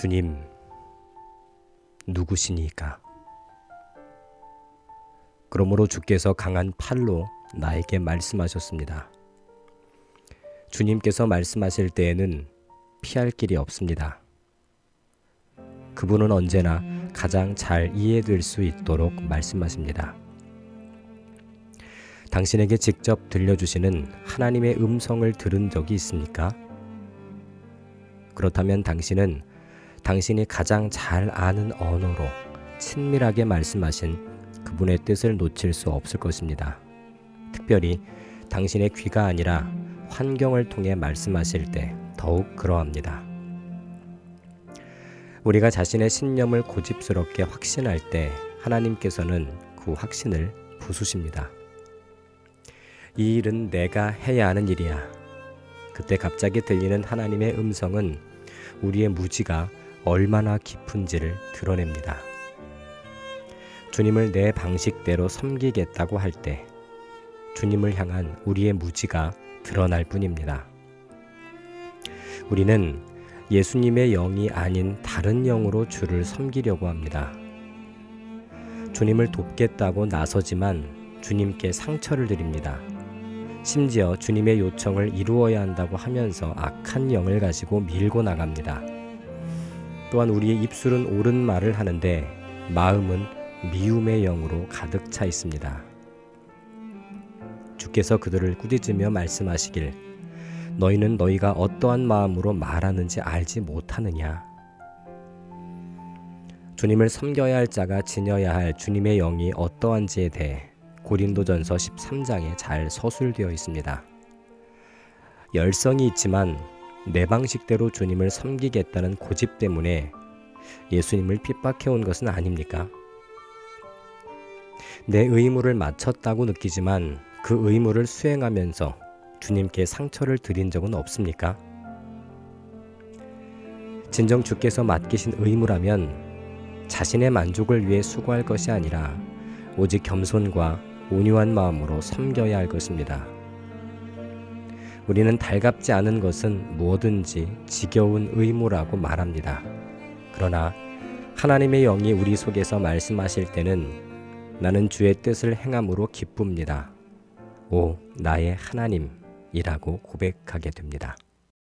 주님, 누구시니까? 그러므로 주께서 강한 팔로 나에게 말씀하셨습니다. 주님께서 말씀하실 때에는 피할 길이 없습니다. 그분은 언제나 가장 잘 이해될 수 있도록 말씀하십니다. 당신에게 직접 들려주시는 하나님의 음성을 들은 적이 있습니까? 그렇다면 당신은 당신이 가장 잘 아는 언어로 친밀하게 말씀하신 그분의 뜻을 놓칠 수 없을 것입니다. 특별히 당신의 귀가 아니라 환경을 통해 말씀하실 때 더욱 그러합니다. 우리가 자신의 신념을 고집스럽게 확신할 때 하나님께서는 그 확신을 부수십니다. 이 일은 내가 해야 하는 일이야. 그때 갑자기 들리는 하나님의 음성은 우리의 무지가 얼마나 깊은지를 드러냅니다. 주님을 내 방식대로 섬기겠다고 할 때 주님을 향한 우리의 무지가 드러날 뿐입니다. 우리는 예수님의 영이 아닌 다른 영으로 주를 섬기려고 합니다. 주님을 돕겠다고 나서지만 주님께 상처를 드립니다. 심지어 주님의 요청을 이루어야 한다고 하면서 악한 영을 가지고 밀고 나갑니다. 또한 우리의 입술은 옳은 말을 하는데 마음은 미움의 영으로 가득 차 있습니다. 주께서 그들을 꾸짖으며 말씀하시길 너희는 너희가 어떠한 마음으로 말하는지 알지 못하느냐 주님을 섬겨야 할 자가 지녀야 할 주님의 영이 어떠한지에 대해 고린도전서 13장에 잘 서술되어 있습니다. 열성이 있지만 내 방식대로 주님을 섬기겠다는 고집 때문에 예수님을 핍박해 온 것은 아닙니까? 내 의무를 마쳤다고 느끼지만 그 의무를 수행하면서 주님께 상처를 드린 적은 없습니까? 진정 주께서 맡기신 의무라면 자신의 만족을 위해 수고할 것이 아니라 오직 겸손과 온유한 마음으로 섬겨야 할 것입니다. 우리는 달갑지 않은 것은 무엇든지 지겨운 의무라고 말합니다. 그러나 하나님의 영이 우리 속에서 말씀하실 때는 나는 주의 뜻을 행함으로 기쁩니다. 오, 나의 하나님이라고 고백하게 됩니다.